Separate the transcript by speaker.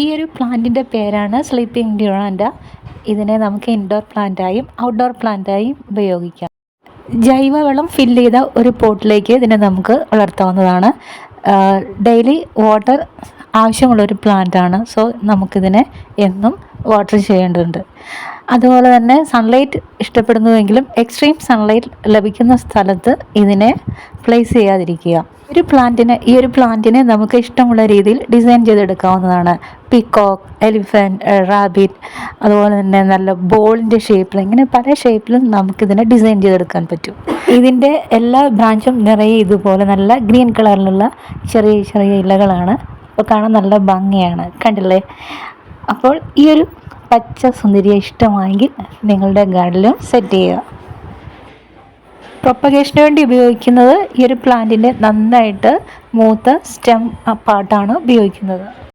Speaker 1: ഈ ഒരു പ്ലാന്റിന്റെ പേരാണ് സ്ലീപ്പിംഗ് ഡ്യൂറാൻഡ ഇതിനെ നമുക്ക് ഇൻഡോർ പ്ലാന്റായും ഔട്ട്ഡോർ പ്ലാന്റായും ഉപയോഗിക്കാം. ജൈവവളം ഫിൽ ചെയ്ത ഒരു പോട്ടിലേക്ക് ഇതിനെ നമുക്ക് വളർത്താവുന്നതാണ്. ഡെയിലി വാട്ടർ ആവശ്യമുള്ളൊരു പ്ലാന്റാണ് സോ നമുക്കിതിനെ എന്നും വാട്ടർ ചെയ്യേണ്ടതുണ്ട്. അതുപോലെ തന്നെ സൺലൈറ്റ് ഇഷ്ടപ്പെടുന്നുവെങ്കിലും എക്സ്ട്രീം സൺലൈറ്റ് ലഭിക്കുന്ന സ്ഥലത്ത് ഇതിനെ പ്ലേസ് ചെയ്യാതിരിക്കുക. ഒരു പ്ലാന്റിനെ ഈ ഒരു പ്ലാന്റിനെ നമുക്ക് ഇഷ്ടമുള്ള രീതിയിൽ ഡിസൈൻ ചെയ്തെടുക്കാവുന്നതാണ്. പിക്കോക്ക് എലിഫന്റ് റാബിറ്റ് അതുപോലെ തന്നെ നല്ല ബോളിന്റെ ഷേപ്പിൽ ഇങ്ങനെ പല ഷേപ്പിലും നമുക്കിതിനെ ഡിസൈൻ ചെയ്തെടുക്കാൻ പറ്റും. ഇതിന്റെ എല്ലാ ബ്രാഞ്ചും നിറയെ ഇതുപോലെ നല്ല ഗ്രീൻ കളറിലുള്ള ചെറിയ ചെറിയ ഇലകളാണ് അപ്പോൾ കാണാൻ നല്ല ഭംഗിയാണ് കണ്ടില്ലേ? അപ്പോൾ ഈ ഒരു പച്ച സുന്ദരിയെ ഇഷ്ടമായെങ്കിൽ നിങ്ങളുടെ ഗാർഡനിലും സെറ്റ് ചെയ്യുക. പ്രൊപ്പഗേഷന് വേണ്ടി ഉപയോഗിക്കുന്നത് ഈ ഒരു പ്ലാന്റിന്റെ നന്നായിട്ട് മൂത്ത സ്റ്റെം പാർട്ടാണ് ഉപയോഗിക്കുന്നത്.